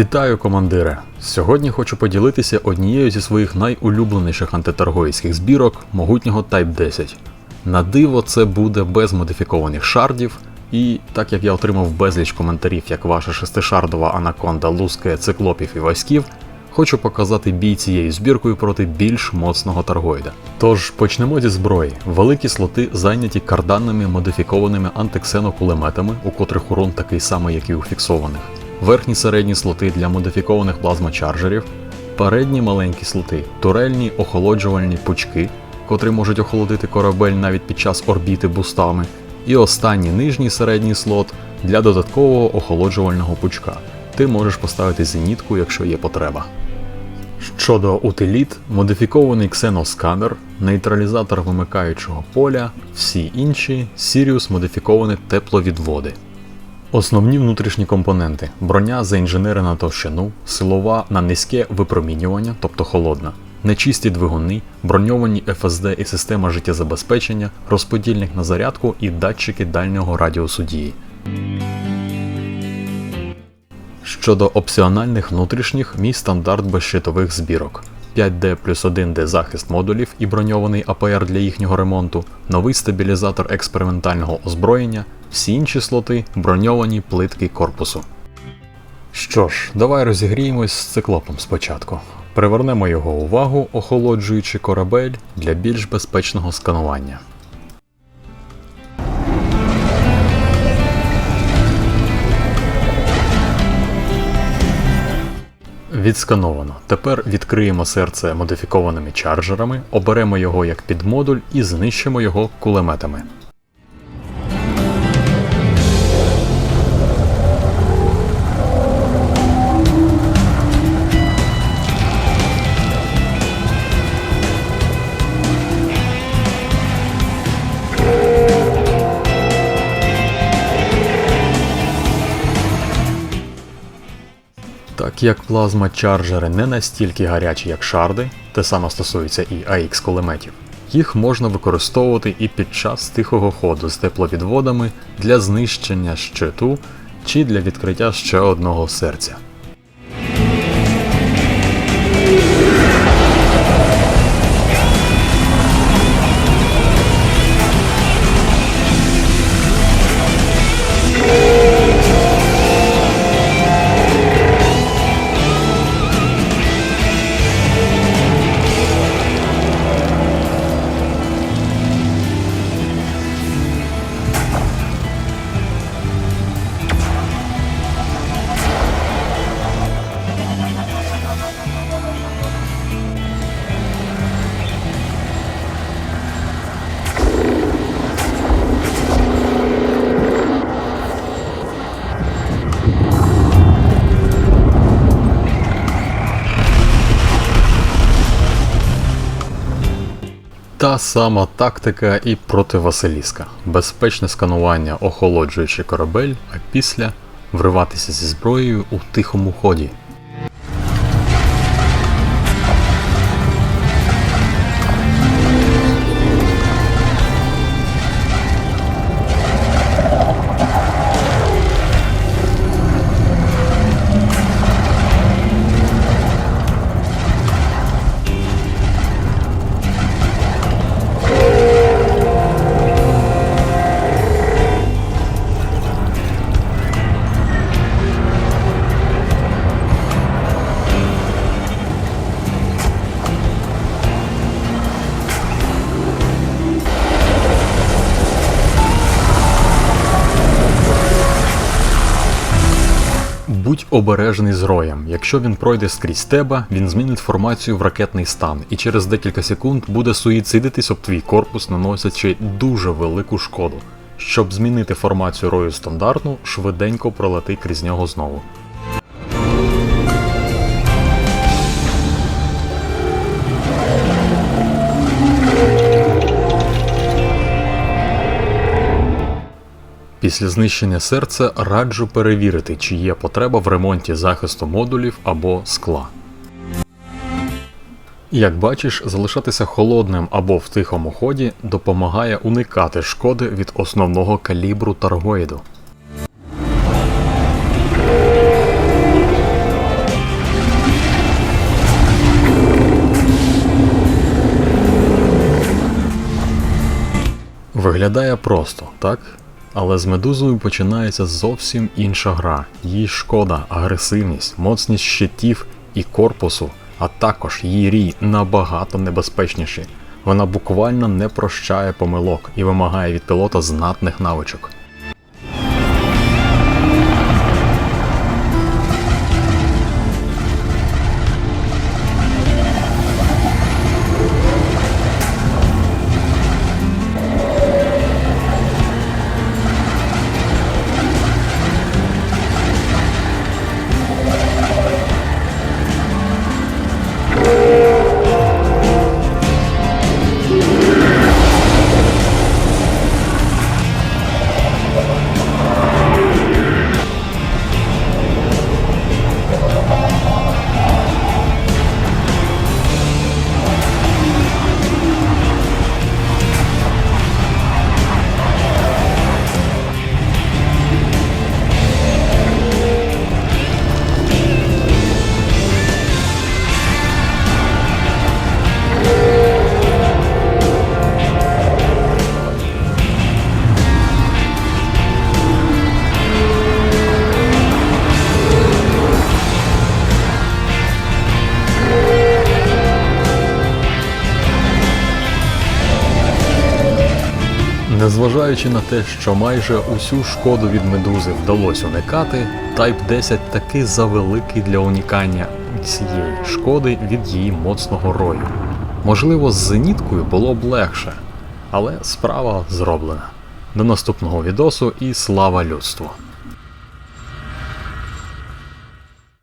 Вітаю, командире! Сьогодні хочу поділитися однією зі своїх найулюбленіших антиторгоїцьких збірок могутнього Type 10. На диво, це буде без модифікованих шардів, і так як я отримав безліч коментарів, як ваша шестишардова анаконда лускає циклопів і васьків, хочу показати бій цією збіркою проти більш моцного таргоїда. Тож почнемо зі зброї. Великі слоти зайняті карданними модифікованими антиксенокулеметами, у котрих урон такий самий, як і у фіксованих. Верхні середні слоти для модифікованих плазмочарджерів, передні маленькі слоти, турельні охолоджувальні пучки, котрі можуть охолодити корабель навіть під час орбіти бустами, і останній нижній середній слот для додаткового охолоджувального пучка. Ти можеш поставити зенітку, якщо є потреба. Щодо утиліт, модифікований ксеносканер, нейтралізатор вимикаючого поля, всі інші Sirius модифіковані тепловідводи. Основні внутрішні компоненти: броня заінженерена товщину, силова на низьке випромінювання, тобто холодна, нечисті двигуни, броньовані FSD і система життєзабезпечення, розподільник на зарядку і датчики дальнього радіусу дії. Щодо опціональних внутрішніх, мій стандарт безщитових збірок. 5D плюс 1D захист модулів і броньований АПР для їхнього ремонту, новий стабілізатор експериментального озброєння, всі інші слоти броньовані плитки корпусу. Що ж, давай розігріємось з циклопом спочатку. Привернемо його увагу, охолоджуючи корабель для більш безпечного сканування. Відскановано. Тепер відкриємо серце модифікованими чарджерами, оберемо його як підмодуль і знищимо його кулеметами. Як плазма чарджери не настільки гарячі, як шарди, те саме стосується і AX кулеметів, їх можна використовувати і під час тихого ходу з тепловідводами для знищення щиту чи для відкриття ще одного серця. Та сама тактика і проти Василіска. Безпечне сканування, охолоджуючи корабель, а після вриватися зі зброєю у тихому ході. Обережний з роєм. Якщо він пройде скрізь тебе, він змінить формацію в ракетний стан і через декілька секунд буде суїцидитись об твій корпус, наносячи дуже велику шкоду. Щоб змінити формацію рою стандартну, швиденько пролети крізь нього знову. Після знищення серця раджу перевірити, чи є потреба в ремонті захисту модулів або скла. Як бачиш, залишатися холодним або в тихому ході допомагає уникати шкоди від основного калібру таргоїду. Виглядає просто, так? Але з медузою починається зовсім інша гра. Її шкода, агресивність, моцність щитів і корпусу, а також її рій набагато небезпечніші. Вона буквально не прощає помилок і вимагає від пілота знатних навичок. Незважаючи на те, що майже усю шкоду від медузи вдалося уникати, Type 10 таки завеликий для унікання цієї шкоди від її моцного рою. Можливо, з зеніткою було б легше, але справа зроблена. До наступного відосу і слава людству!